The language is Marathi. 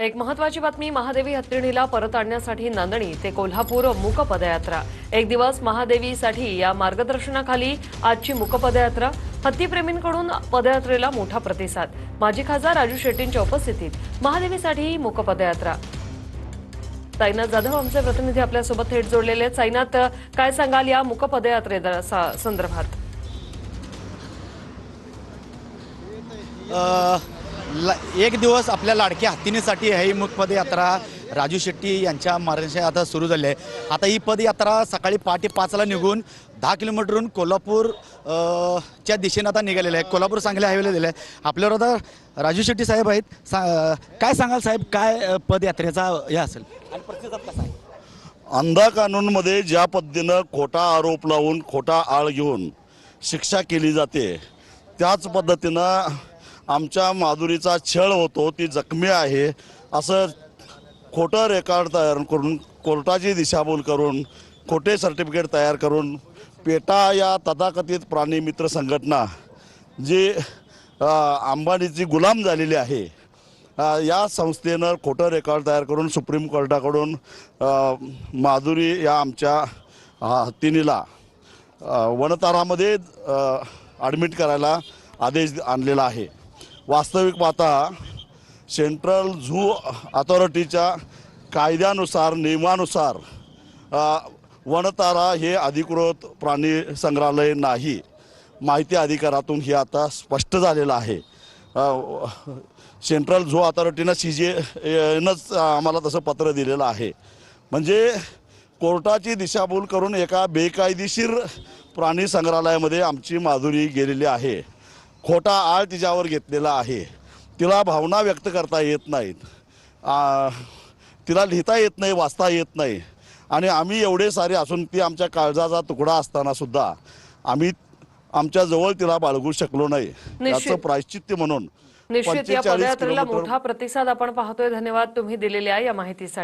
एक महत्वाची बातमी महादेवी हत्तीणीला परत आणण्यासाठी नांदणी ते कोल्हापूर मूक पदयात्रा एक दिवस महादेवीसाठी या मार्गदर्शनाखाली आजची मूक पदयात्रा हत्तीप्रेमींकडून पदयात्रेला मोठा प्रतिसाद. माजी खासदार राजू शेट्टींच्या उपस्थितीत महादेवीसाठी मूक पदयात्रा साईनाथ जाधव आमचे प्रतिनिधी आपल्यासोबत थेट जोडलेले आहेत. साईनाथ काय सांगाल या मूक पदयात्रे संदर्भात? ला- एक दिवस आपल्या लाडक्या हत्तीनीसाठी ही मुख पदयात्रा राजू शेट्टी यांच्या मार्गदर्शनात आता सुरू झाली आहे. आता ही पदयात्रा सकाळी पहाटे पाचला निघून दहा किलोमीटरहून कोल्हापूर च्या दिशेनं आता निघालेलं आहे. कोल्हापूर सांगली हायवेला दिलं आहे. आपल्यावर आता राजू शेट्टी साहेब आहेत. सा काय सांगाल साहेब? काय पदयात्रेचा हे असेल? आणि प्रतिसाद कसा आहे? अंधा कानूनमध्ये ज्या पद्धतीनं खोटा आरोप लावून खोटा आळ घेऊन शिक्षा केली जाते त्याच पद्धतीनं आमच्या माधुरीचा छळ होतो ती जखमी आहे. असं खोटं रेकॉर्ड तयार करून कोर्टाची दिशाभूल करून खोटे सर्टिफिकेट तयार करून पेटा या तथाकथित प्राणी मित्र संघटना जी अंबानीची गुलाम झालेली आहे या संस्थेनं खोटं रेकॉर्ड तयार करून सुप्रीम कोर्टाकडून माधुरी या आमच्या हत्तीनीला वनतारामध्ये ॲडमिट करायला आदेश आणलेला आहे. वास्तविक पाहता सेंट्रल झू अथॉरिटीच्या कायद्यानुसार नियमानुसार वनतारा हे अधिकृत प्राणी संग्रहालय नाही. माहिती अधिकारातून हे आता स्पष्ट झालेलं आहे. सेंट्रल झू अथॉरिटीनं सी जे नंच आम्हाला तसं पत्र दिलेलं आहे. म्हणजे कोर्टाची दिशाभूल करून एका बेकायदेशीर प्राणी संग्रहालयामध्ये आमची माधुरी गेलेली आहे. खोटा आळ तिच्यावर घेतलेला आहे. तिला भावना व्यक्त करता येत नाहीत. तिला लिहिता येत नाही वाचता येत नाही. आणि आम्ही एवढे सारे असून ती आमच्या काळजाचा तुकडा असताना सुद्धा आम्ही आमच्या जवळ तिला बाळगू शकलो नाही. याचं प्रायश्चित्य म्हणून निश्चित. या 45 पदयात्रेला मोठा प्रतिसाद आपण पाहतोय. धन्यवाद तुम्ही दिलेल्या या माहितीसाठी.